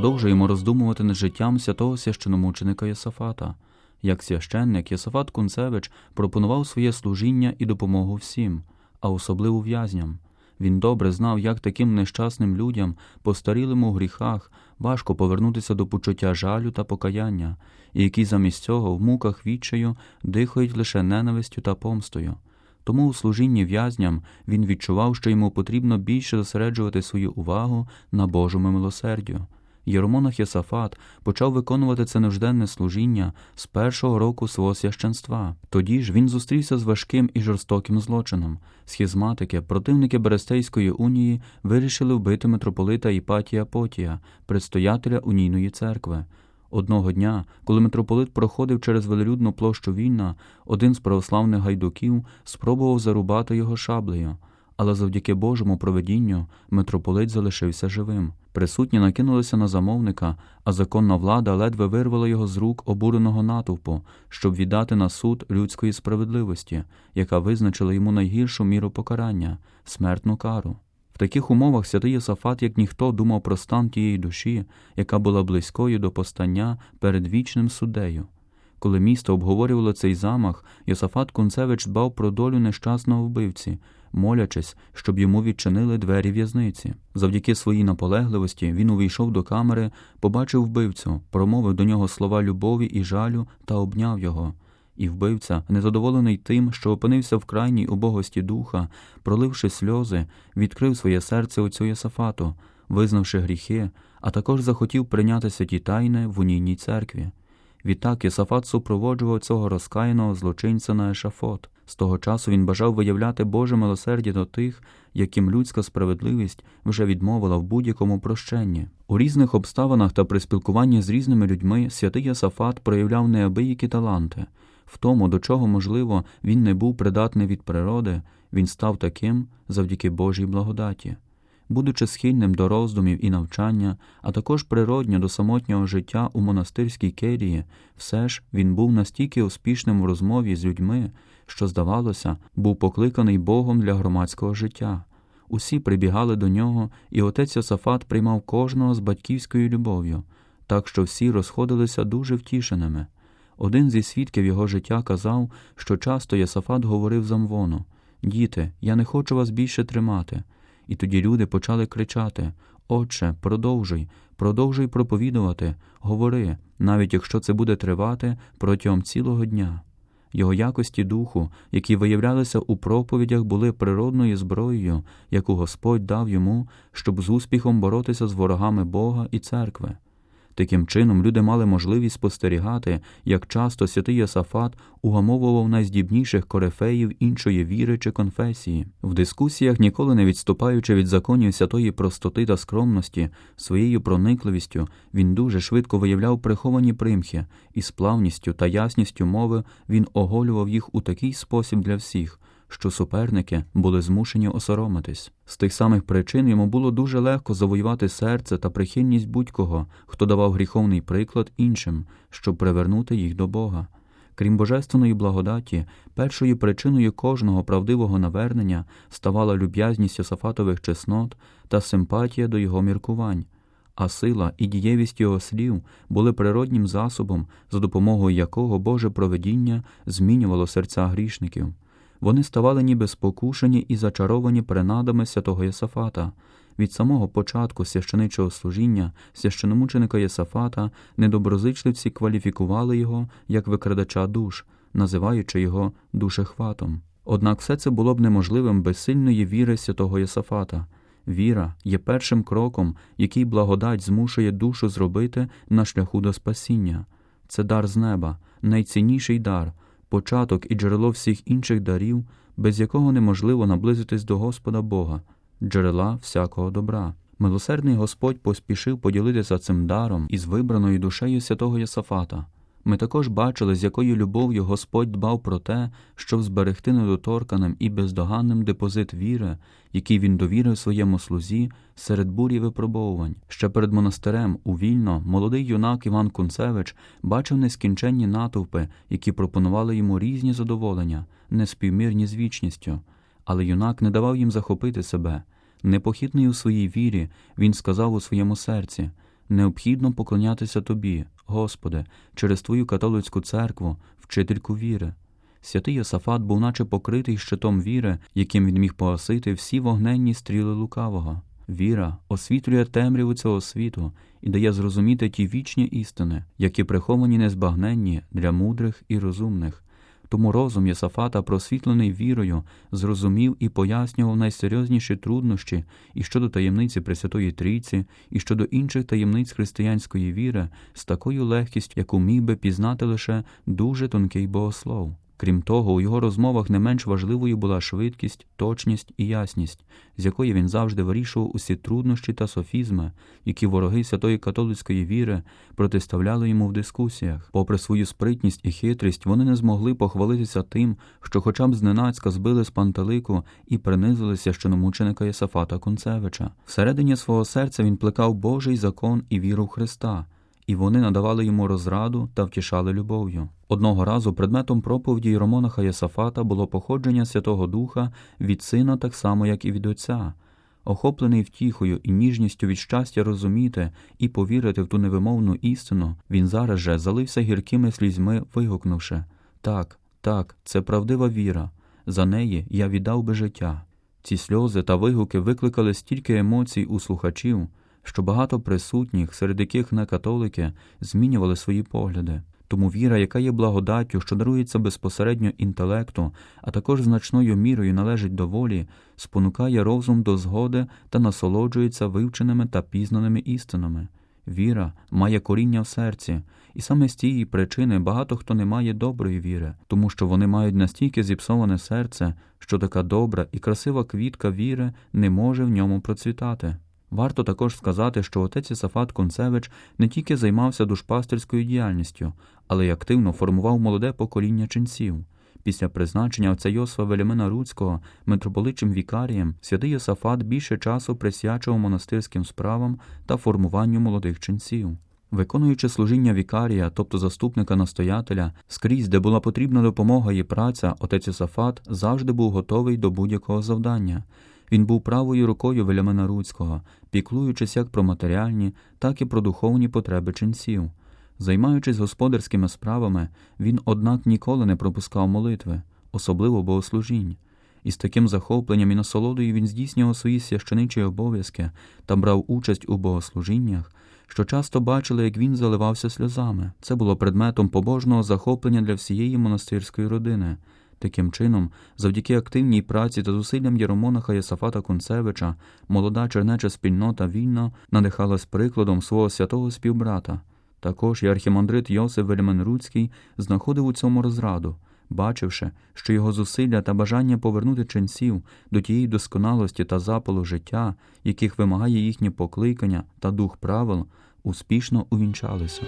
Продовжуємо роздумувати над життям святого священомученика Єсафата. Як священник, Єсафат Кунцевич пропонував своє служіння і допомогу всім, а особливо в'язням. Він добре знав, як таким нещасним людям, постарілим у гріхах, важко повернутися до почуття жалю та покаяння, і які замість цього в муках відчаю дихають лише ненавистю та помстою. Тому у служінні в'язням він відчував, що йому потрібно більше зосереджувати свою увагу на Божому милосердю. Єромонах Єсафат почав виконувати це нужденне служіння з першого року свого священства. Тоді ж він зустрівся з важким і жорстоким злочином. Схізматики, противники Берестейської унії, вирішили вбити митрополита Іпатія Потія, предстоятеля унійної церкви. Одного дня, коли митрополит проходив через велелюдну площу Вільна, один з православних гайдуків спробував зарубати його шаблею, але завдяки Божому проведінню митрополит залишився живим. Присутні накинулися на замовника, а законна влада ледве вирвала його з рук обуреного натовпу, щоб віддати на суд людської справедливості, яка визначила йому найгіршу міру покарання смертну кару. В таких умовах святий Єсафат, як ніхто, думав про стан тієї душі, яка була близькою до постання перед вічним суддею. Коли місто обговорювало цей замах, Йосафат Кунцевич дбав про долю нещасного вбивці, молячись, щоб йому відчинили двері в'язниці. Завдяки своїй наполегливості він увійшов до камери, побачив вбивцю, промовив до нього слова любові і жалю та обняв його. І вбивця, незадоволений тим, що опинився в крайній убогості духа, проливши сльози, відкрив своє серце отцю Єсафату, визнавши гріхи, а також захотів прийняти святі тайни в унійній церкві. Відтак Єсафат супроводжував цього розкаяного злочинця на ешафот. З того часу він бажав виявляти Боже милосердя до тих, яким людська справедливість вже відмовила в будь-якому прощенні. У різних обставинах та при спілкуванні з різними людьми святий Єсафат проявляв неабиякі таланти. В тому, до чого, можливо, він не був придатний від природи, він став таким завдяки Божій благодаті. Будучи схильним до роздумів і навчання, а також природньо до самотнього життя у монастирській келії, все ж він був настільки успішним в розмові з людьми, що, здавалося, був покликаний Богом для громадського життя. Усі прибігали до нього, і отець Йосафат приймав кожного з батьківською любов'ю, так що всі розходилися дуже втішеними. Один зі свідків його життя казав, що часто Єсафат говорив замвону Діти, я не хочу вас більше тримати. І тоді люди почали кричати Отче, продовжуй, продовжуй проповідувати, говори, навіть якщо це буде тривати протягом цілого дня. Його якості духу, які виявлялися у проповідях, були природною зброєю, яку Господь дав йому, щоб з успіхом боротися з ворогами Бога і церкви. Таким чином, люди мали можливість спостерігати, як часто святий Йосафат угамовував найздібніших корифеїв іншої віри чи конфесії. В дискусіях, ніколи не відступаючи від законів святої простоти та скромності, своєю проникливістю він дуже швидко виявляв приховані примхи, і з плавністю та ясністю мови він оголював їх у такий спосіб для всіх що суперники були змушені осоромитись. З тих самих причин йому було дуже легко завоювати серце та прихильність будь-кого, хто давав гріховний приклад іншим, щоб привернути їх до Бога. Крім божественної благодаті, першою причиною кожного правдивого навернення ставала люб'язність Йосафатових чеснот та симпатія до його міркувань, а сила і дієвість його слів були природнім засобом, за допомогою якого Боже проведіння змінювало серця грішників вони ставали ніби спокушені і зачаровані принадами святого Єсафата. Від самого початку священичого служіння священомученика Єсафата недоброзичливці кваліфікували його як викрадача душ, називаючи його душехватом. Однак все це було б неможливим без сильної віри святого Єсафата. Віра є першим кроком, який благодать змушує душу зробити на шляху до спасіння. Це дар з неба, найцінніший дар, початок і джерело всіх інших дарів, без якого неможливо наблизитись до Господа Бога, джерела всякого добра. Милосердний Господь поспішив поділитися цим даром із вибраною душею святого Єсафата. Ми також бачили, з якою любов'ю Господь дбав про те, щоб зберегти недоторканим і бездоганним депозит віри, який він довірив своєму слузі серед бурі випробовувань. Ще перед монастирем у вільно молодий юнак Іван Кунцевич бачив нескінченні натовпи, які пропонували йому різні задоволення, неспівмірні з вічністю. Але юнак не давав їм захопити себе. Непохитний у своїй вірі, він сказав у своєму серці Необхідно поклонятися Тобі, Господи, через Твою католицьку церкву, вчительку віри. Святий Йосафат був наче покритий щитом віри, яким він міг погасити всі вогненні стріли лукавого. Віра освітлює темряву цього світу і дає зрозуміти ті вічні істини, які приховані незбагненні для мудрих і розумних. Тому розум Єсафата, просвітлений вірою, зрозумів і пояснював найсерйозніші труднощі і щодо таємниці Пресвятої Трійці, і щодо інших таємниць християнської віри з такою легкістю, яку міг би пізнати лише дуже тонкий богослов. Крім того, у його розмовах не менш важливою була швидкість, точність і ясність, з якої він завжди вирішував усі труднощі та софізми, які вороги святої католицької віри протиставляли йому в дискусіях. Попри свою спритність і хитрість, вони не змогли похвалитися тим, що, хоча б зненацька збили з пантелику і принизили священомученика Єсафата Концевича. Всередині свого серця він плекав Божий закон і віру в Христа і вони надавали йому розраду та втішали любов'ю. Одного разу предметом проповіді Єромонаха Єсафата було походження Святого Духа від сина так само, як і від Отця. Охоплений втіхою і ніжністю від щастя розуміти і повірити в ту невимовну істину, він зараз же залився гіркими слізьми, вигукнувши Так, так, це правдива віра. За неї я віддав би життя. Ці сльози та вигуки викликали стільки емоцій у слухачів, що багато присутніх, серед яких не католики, змінювали свої погляди. Тому віра, яка є благодаттю, що дарується безпосередньо інтелекту, а також значною мірою належить до волі, спонукає розум до згоди та насолоджується вивченими та пізнаними істинами. Віра має коріння в серці, і саме з цієї причини багато хто не має доброї віри, тому що вони мають настільки зіпсоване серце, що така добра і красива квітка віри не може в ньому процвітати. Варто також сказати, що отець Ісафат Концевич не тільки займався душпастерською діяльністю, але й активно формував молоде покоління ченців. Після призначення отця Йосифа Велімина Руцького митрополитчим вікарієм святий Йосафат більше часу присвячував монастирським справам та формуванню молодих ченців. Виконуючи служіння вікарія, тобто заступника настоятеля, скрізь, де була потрібна допомога і праця, отець Ісафат завжди був готовий до будь-якого завдання. Він був правою рукою Велямина Руцького, піклуючись як про матеріальні, так і про духовні потреби ченців. Займаючись господарськими справами, він, однак, ніколи не пропускав молитви, особливо богослужінь. І з таким захопленням і насолодою він здійснював свої священичі обов'язки та брав участь у богослужіннях, що часто бачили, як він заливався сльозами. Це було предметом побожного захоплення для всієї монастирської родини. Таким чином, завдяки активній праці та зусиллям Єромонаха Єсафата Концевича, молода чернеча спільнота вільно надихалась прикладом свого святого співбрата. Також і архімандрит Йосиф Вельменруцький знаходив у цьому розраду, бачивши, що його зусилля та бажання повернути ченців до тієї досконалості та запалу життя, яких вимагає їхнє покликання та дух правил, успішно увінчалися.